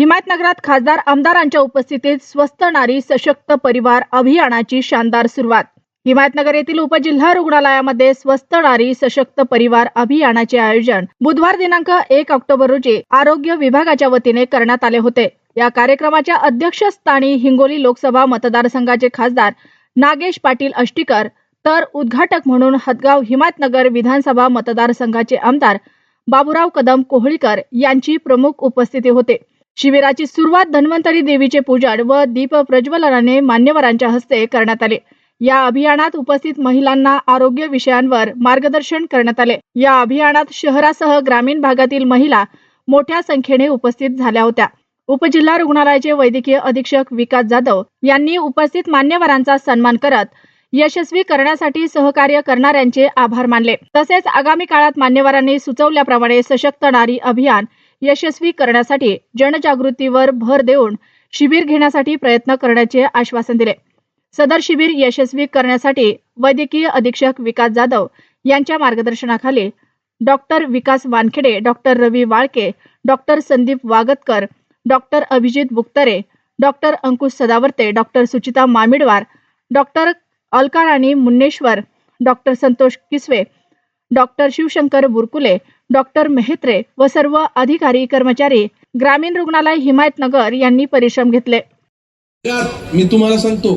हिमायतनगरात खासदार आमदारांच्या उपस्थितीत स्वस्त नारी सशक्त परिवार अभियानाची शानदार सुरुवात. हिमायतनगर येथील उपजिल्हा रुग्णालयामध्ये स्वस्त नारी सशक्त परिवार अभियानाचे आयोजन बुधवार दिनांक एक ऑक्टोबर रोजी आरोग्य विभागाच्या वतीने करण्यात आले होते. या कार्यक्रमाच्या अध्यक्षस्थानी हिंगोली लोकसभा मतदारसंघाचे खासदार नागेश पाटील अष्टीकर तर उद्घाटक म्हणून हदगाव हिमायतनगर विधानसभा मतदारसंघाचे आमदार बाबुराव कदम कोहळीकर यांची प्रमुख उपस्थिती होते. शिबिराची सुरुवात धन्वंतरी देवीचे पूजन व दीप प्रज्वलनाने मान्यवरांच्या हस्ते करण्यात आले. या अभियानात उपस्थित महिलांना आरोग्य विषयांवर मार्गदर्शन करण्यात आले. या अभियानात शहरासह ग्रामीण भागातील महिला मोठ्या संख्येने उपस्थित झाल्या होत्या. उपजिल्हा रुग्णालयाचे वैद्यकीय अधीक्षक विकास जाधव यांनी उपस्थित मान्यवरांचा सन्मान करत यशस्वी करण्यासाठी सहकार्य करणाऱ्यांचे आभार मानले. तसेच आगामी काळात मान्यवरांनी सुचवल्याप्रमाणे सशक्त नारी अभियान यशस्वी करण्यासाठी जनजागृतीवर भर देऊन शिबिर घेण्यासाठी प्रयत्न करण्याचे आश्वासन दिले. सदर शिबिर यशस्वी करण्यासाठी वैद्यकीय अधीक्षक विकास जाधव यांच्या मार्गदर्शनाखाली doctor Vikas Wankhede doctor Ravi Walke doctor Sandeep Wagatkar doctor Abhijit Buktare doctor Ankush Sadavarte doctor Suchita Mamidwar doctor Alkarani Munneshwar doctor Santosh Kiswe doctor Shivshankar Burkule doctor Mehtre व सर्व अधिकारी कर्मचारी ग्रामीण रुग्णालय हिमायतनगर यांनी परिश्रम घेतले. मी तुम्हाला सांगतो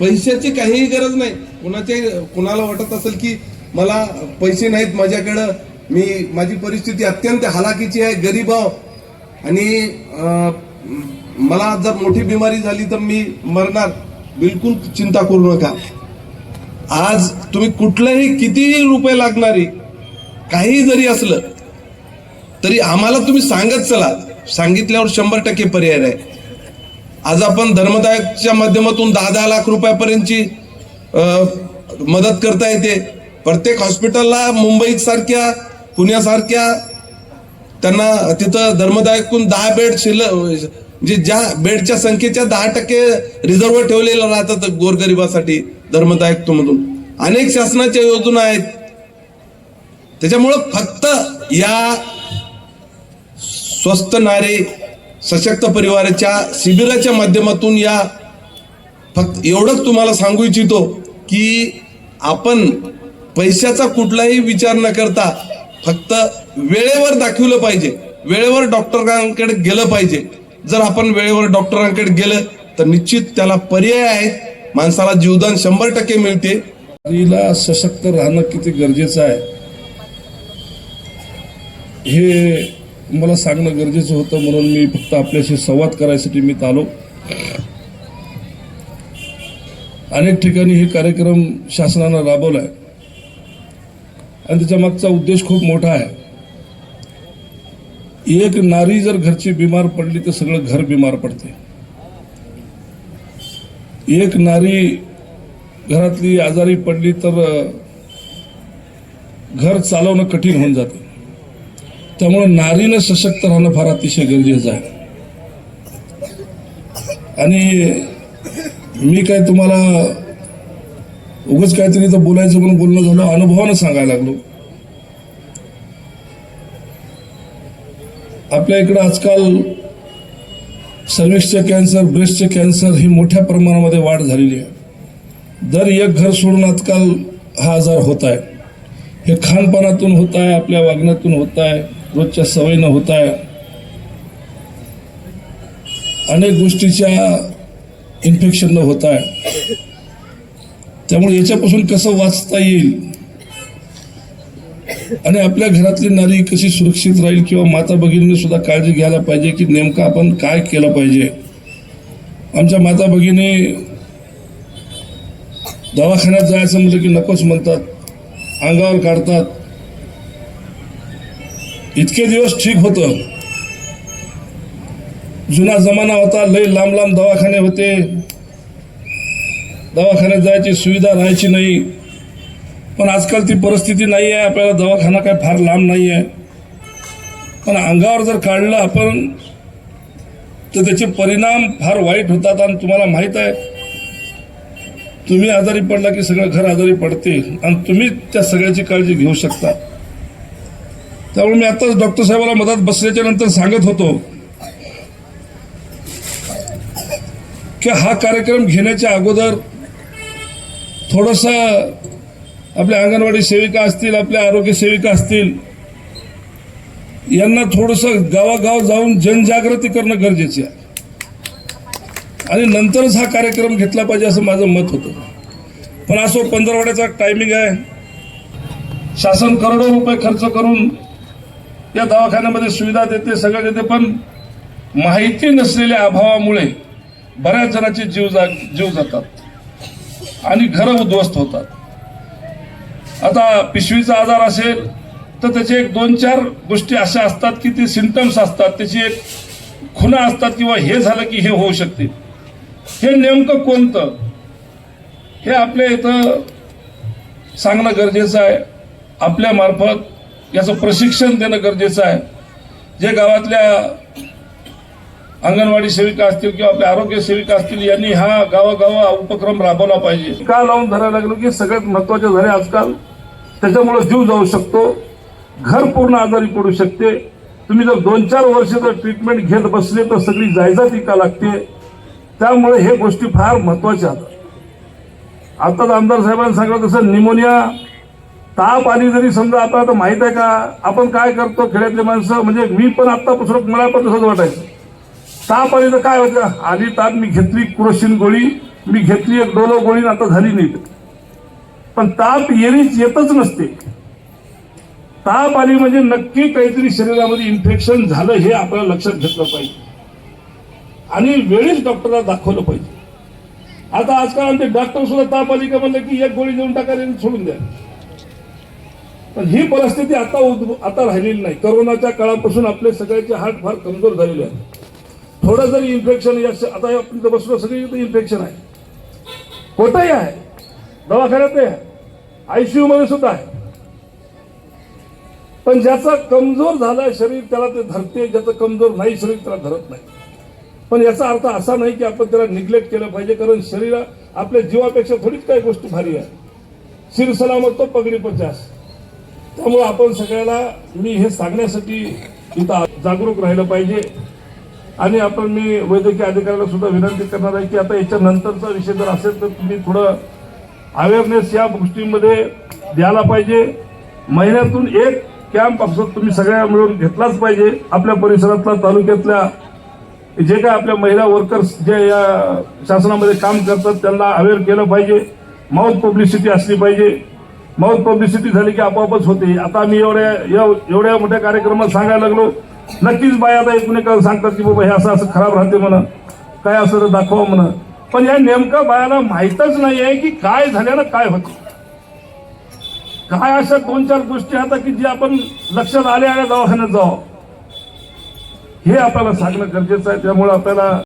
पैशाची काहीही गरज नाही. कुणाचे कुणाला वाटत असेल की मला पैसे नाहीत माझ्याकडं मी माझी परिस्थिती अत्यंत हालाकीची आहे गरीब आहो. आणि मला जर मोठी बिमारी झाली तर मी मरणार. बिलकुल चिंता करू नका. आज तुम्ही कुठलंही कितीही रुपये लागणारी काही जरी असलं तरी आम्हाला तुम्ही सांगत चला. सांगितल्यावर शंभर टक्के पर्याय आहे आज आपण धर्मदायकच्या माध्यमातून दहा दहा लाख रुपयापर्यंतची मदत करता येते. प्रत्येक हॉस्पिटलला मुंबईसारख्या पुण्यासारख्या त्यांना तिथं धर्मदायकून दहा बेड शिल्लक जे म्हणजे ज्या बेडच्या संख्येच्या दहा टक्के रिझर्व ठेवलेलं राहतात गोरगरिबासाठी धर्मदायक मधून अनेक शासनाच्या योजना आहेत. त्याच्यामुळं फक्त या स्वस्त नारे सशक्त परिवाराच्या शिबिराच्या माध्यमातून या फक्त एवढंच तुम्हाला सांगू इच्छितो की आपण पैशाचा कुठलाही विचार न करता फक्त वेळेवर दाखवलं पाहिजे. वेळेवर डॉक्टरांकडे गेलं पाहिजे. जर आपण वेळेवर डॉक्टरांकडे गेलं तर निश्चित त्याला पर्याय आहे माणसाला जीवदान शंभर टक्के मिळते. स्त्रीला सशक्त राहणं किती गरजेचं आहे? हे मला सांगणं गरजेचं होतं म्हणून मी फक्त आपल्याशी संवाद करायसाठी मी आलो. अनेक ठिकाणी हे कार्यक्रम शासनानं राबवला आहे आणि त्याच्या मागचा उद्देश खूप मोठा आहे. एक नारी जर घरची बिमार पडली तर सगळं घर बिमार पडते. एक नारी घरातली आजारी पडली तर घर चालवणं कठीण होऊन जाते. त्यामुळे नारीनं सशक्त राहणं फार अतिशय गरजेचं आहे. आणि मी काय तुम्हाला उगच काहीतरी तर बोलायचं म्हणून बोलणं झालं अनुभवानं सांगायला लागलो. आपल्या इकडं आजकाल सर्व्हिसचे कॅन्सर ब्रेस्टचे कॅन्सर ही मोठ्या प्रमाणामध्ये वाढ झालेली आहे. दर एक घर सोडून आजकाल हा आजार होत आहे. हे खानपानातून होत आहे आपल्या वागण्यातून होत आहे. रोजच्या सवयीनं होत. आहे अनेक गोष्टीच्या इन्फेक्शननं होत. आहे त्यामुळे याच्यापासून कसं वाचता येईल? आणि आपल्या घरातली नारी कशी सुरक्षित राहील किंवा माता भगिनीने सुद्धा काळजी घ्यायला पाहिजे की नेमकं आपण काय केलं पाहिजे? आमच्या माता भगिनी दवाखान्यात जायचं म्हटलं की नकोच म्हणतात. अंगावर काढतात. इतके दिवस ठीक होतं. जुना जमाना होता लय लांब लांब दवाखाने होते. दवाखान्यात जायची सुविधा राहायची नाही. पण आजकाल ती परिस्थिती नाही आहे आपल्याला दवाखाना काय फार लांब नाही आहे. पण अंगावर जर काढलं आपण तर त्याचे परिणाम फार वाईट होतात आणि तुम्हाला माहीत आहे तुम्ही आजारी पडला की सगळं घर आजारी पडते आणि तुम्ही त्या सगळ्याची काळजी घेऊ शकता. त्यामुळे मी आताच डॉक्टर साहेबाला मदत बसल्याच्या नंतर सांगत होतो की हा कार्यक्रम घेण्याच्या अगोदर थोडंसं आपल्या अंगणवाडी सेविका असतील आपल्या आरोग्य सेविका असतील यांना थोडंसं गावागाव जाऊन जनजागृती करणं गरजेचे आहे. आणि नंतरच हा कार्यक्रम घेतला पाहिजे असं माझं मत होतं. पण असो पंधरवड्याचा टायमिंग आहे. शासन करोडो रुपये खर्च करून या दवाखान्यामध्ये सुविधा देते सगळं देते पण माहिती नसलेल्या अभावामुळे बऱ्याच जणांचे जीव जा जीव जातात. आणि घरं उद्ध्वस्त होतात. आता पिशवीचा आजार असेल तर त्याचे एक दोन चार गोष्टी अशा असतात की ते सिमटम्स असतात. त्याची एक खुणा असतात किंवा हे झालं की हे होऊ शकते. हे नेमकं कोणतं? हे आपल्या इथं सांगणं गरजेचं आहे. आपल्या मार्फत याचं प्रशिक्षण देणं गरजेचं आहे. जे गावातल्या अंगणवाडी सेविका असतील किंवा आपल्या आरोग्य सेविका असतील यांनी हा गावागावा उपक्रम राबवला पाहिजे. का लावून धरायला लागलो की सगळ्यात महत्त्वाचे झाले आजकाल त्याच्यामुळे जीव जाऊ शकतो. घर पूर्ण आजारी पडू शकते. तुम्ही जर दोन चार वर्ष जर ट्रीटमेंट घेत बसले तर सगळी जायजात का लागते. त्यामुळे हे गोष्टी फार महत्त्वाच्या आहेत. आताच आमदार साहेबांनी सांगितलं तसं निमोनिया ताप आली जरी समजा आता तर माहीत आहे का? आपण काय करतो खेड्यातले माणसं? म्हणजे मी पण आत्तापासून मला पण तसंच वाटायचं. ताप आली तर काय होतं? आधी ताप मी घेतली कुरोशीन गोळी मी घेतली एक डोलो गोळी आणि आता झाली नीट. पण ताप येणीच येतच नसते. ताप आली म्हणजे नक्की काहीतरी शरीरामध्ये इन्फेक्शन झालं हे आपल्याला लक्षात घेतलं पाहिजे. आणि वेळीच डॉक्टरला दाखवलं पाहिजे. आता आजकाल आमचे डॉक्टर सुद्धा ताप आली का म्हणलं की एक गोळी देऊन टाका सोडून द्या. पण ही परिस्थिती आता उद्भ- आता राहिलेली नाही. करोनाच्या काळापासून आपले सगळ्याचे हात फार कमजोर झालेले आहेत. थोडं जरी इन्फेक्शन आता आपण इथं बसलो सगळी इन्फेक्शन आहे. कुठंही आहे. दवाखान्यात आहे. आयसीयू मध्ये सुद्धा आहे. पण ज्याचा कमजोर झालाय शरीर त्याला ते धरते. ज्याचं कमजोर नाही शरीर त्याला धरत नाही. पण याचा अर्थ असा नाही की आपण त्याला निग्लेक्ट केलं पाहिजे कारण शरीर आपल्या जीवापेक्षा थोडीच काही गोष्ट भारी आहे. शिरसलामत तो पगडी पचास त्यामुळे आपण सगळ्याला मी हे सांगण्यासाठी इथं जागरूक राहिलं पाहिजे. आणि आपण मी वैद्यकीय अधिकाऱ्याला सुद्धा विनंती करणार आहे की आता याच्या नंतरचा विषय जर असेल तर तुम्ही थोडं अवेअरनेस या गोष्टींमध्ये द्यायला पाहिजे. महिन्यातून एक कॅम्प असं तुम्ही सगळ्या मिळून घेतलाच पाहिजे. आपल्या परिसरातल्या तालुक्यातल्या जे काय आपल्या महिला वर्कर्स जे या शासनामध्ये काम करतात त्यांना अवेअर केलं पाहिजे. माउथ पब्लिसिटी असली पाहिजे. मग पब्लिसिटी झाली की आपोआपच होते. आता मी एवढ्या एवढ्या मोठ्या कार्यक्रमात सांगायला लागलो. नक्कीच बाया आता एकूण एका सांगतात की बाबा हे असं असं खराब राहते म्हणा काय असं तर दाखवा म्हणा पण या नेमका बायाला माहीतच नाही आहे की काय झाल्यानं काय होतं. काय अशा दोन चार गोष्टी आता की जे आपण लक्षात आल्या आल्या दवाखान्यात जावं. हे आपल्याला सांगणं गरजेचं आहे. त्यामुळे आपल्याला